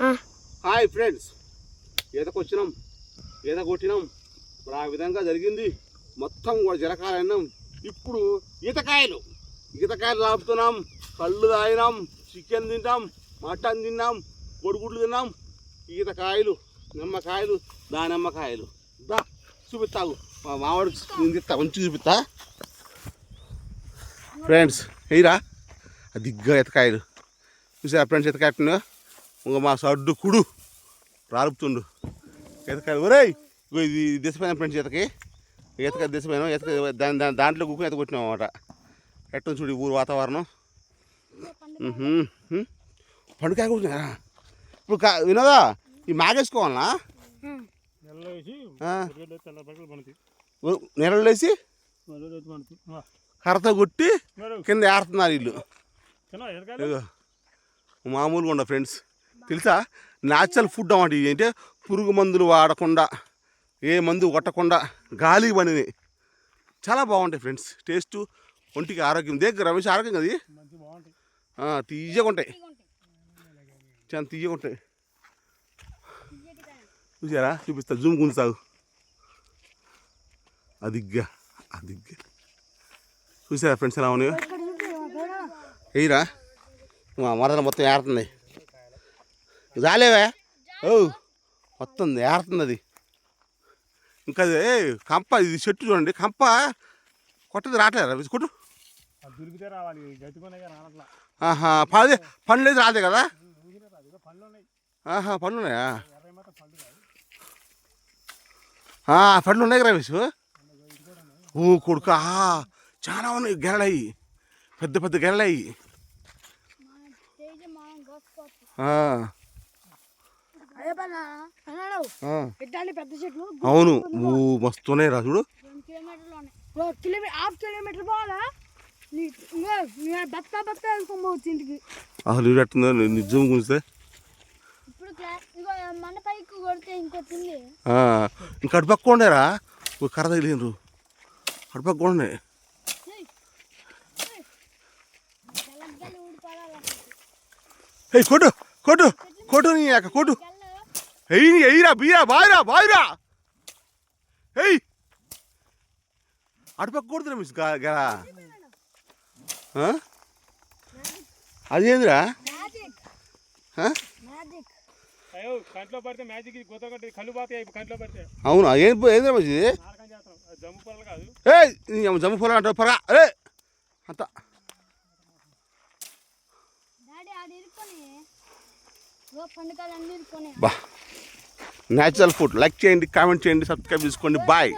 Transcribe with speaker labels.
Speaker 1: Hi friends. ఈతకొచ్చినాం. ఈత కొట్టినాం ఇప్పుడు ఆ విధంగా జరిగింది. మొత్తం కూడా జలకాయలు ఇప్పుడు ఈతకాయలు. ఈతకాయలు లాపుతున్నాం కళ్ళు తాగినాం. చికెన్ తింటాం. మటన్ తిన్నాం. కొడుగుడ్లు తిన్నాం. ఈతకాయలు నిమ్మకాయలు దానిమ్మకాయలు. దా చూపిస్తావు మా మామిడి తిందిస్తా మంచి చూపిస్తా ఫ్రెండ్స్ ఎయిరా దిగ్గా ఈతకాయలు. చూసారా ఫ్రెండ్స్ ఈతకాయలు ఇంకా మా సడ్డు కుడు. రాలుపుతుండు. ఈతకాయలు ఒరేయ్ ఇది దిశపోయిన ఫ్రెండ్స్ ఈతకి ఈతకాయ దిశపోయినా ఈతక దాని దాని దాంట్లో గుక్కు ఈత కొట్టినాం అనమాట ఎట్ట చూడు ఊరు వాతావరణం. పండుకాయ కూడా ఇప్పుడు కా వినోదా? ఈ మాగేసుకోవాలనా?
Speaker 2: నెలలో వేసి
Speaker 1: కర్రతో కొట్టి కింద ఏరుతున్నారు వీళ్ళు మామూలుగా ఉండ ఫ్రెండ్స్. తెలుసా? న్యాచురల్ ఫుడ్ అన్నమాట ఇవి. అంటే పురుగు మందులు వాడకుండా ఏ మందు కొట్టకుండా గాలికి పండినవి చాలా బాగుంటాయి ఫ్రెండ్స్ టేస్ట్ ఒంటికి ఆరోగ్యం. దగ్గర రమేష్ ఆరోగ్యం అది తీయగా ఉంటాయి. చాలా తీయగా ఉంటాయి. చూసారా? చూపిస్తా. జూమ్ గుంజాగు అదిగ్గా అదిగ్గా. చూసారా ఫ్రెండ్స్ ఎలా ఉన్నాయో? ఎయ్యరా మా మరదలు మొత్తం ఏరుతుంది రాలేవే? ఓ మొత్తం ఏరుతుంది అది. ఇంకా అది ఏ, కంప ఇది చెట్టు చూడండి కంప కొట్టది రావట్లేదా? కొట్టు. ఆహా పదే పనులు లేదు రాదే కదా ఆహా పనులు ఉన్నాయా? పనులు ఉన్నాయి కదా రమేష్? ఓ కొడుకు చాలా ఉన్నాయి గెరళయి పెద్ద పెద్ద గెరళయి ఆ,
Speaker 3: అదే పని అన్నాడు
Speaker 1: ఆ.
Speaker 3: పెట్టాలి పెద్ద చెట్లు
Speaker 1: అవును. మస్తు ఉన్నాయి రా చూడు.
Speaker 3: రెండు కిలోమీటర్లు ఉన్నాయి కిలోమీటర్ హాఫ్ కిలోమీటర్ పోవాలా? నీ ఇంకో నీ బత్తా బత్తా ఇంటికి.
Speaker 1: అసలు ఎట్టుందో నిజం గుంజితే.
Speaker 3: క్లాస్ ఇంకో
Speaker 1: అటుపక్క ఉండేరా కర్ర తగిలిండ్రు. అటుపక్క కూడా ఉన్నాయి
Speaker 3: తెల్లగల్లి ఊడిపడాలి?
Speaker 1: ఏయ్ కొట్టు కొట్టు కొట్టు నీ అక్క కొట్టు. ఎయ్యి ఎయ్యిరా బియ్యరా బాయిరా బాయిరా ఎయ్ అటుపక్క కొడుతున్నా మిస్ గరా అదేందిరా?
Speaker 3: మ్యాజిక్
Speaker 1: ఆ?
Speaker 3: మ్యాజిక్
Speaker 2: అయ్యో కంట్లో పడితే మ్యాజిక్ ఇది కొత్త కొట్టి కళ్ళు పోతాయి ఇప్పుడు కంట్లో పడితే
Speaker 1: అవునా ఏం ఏందిరా మంచి ఇది
Speaker 2: నారకం చేస్తాం అది జమ్ము పొలం కాదు
Speaker 1: ఏయ్ నీ అమ్మ జమ్ము పొలం అంటావు పరా ఏ అంత
Speaker 3: డాడీ ఆడ ఇరుకొని ఓ పండుగలు అన్ని ఇరుకొని
Speaker 1: బా. న్యాచురల్ ఫుడ్ లైక్ చేయండి కామెంట్ చేయండి సబ్స్క్రైబ్ చేసుకోండి. బాయ్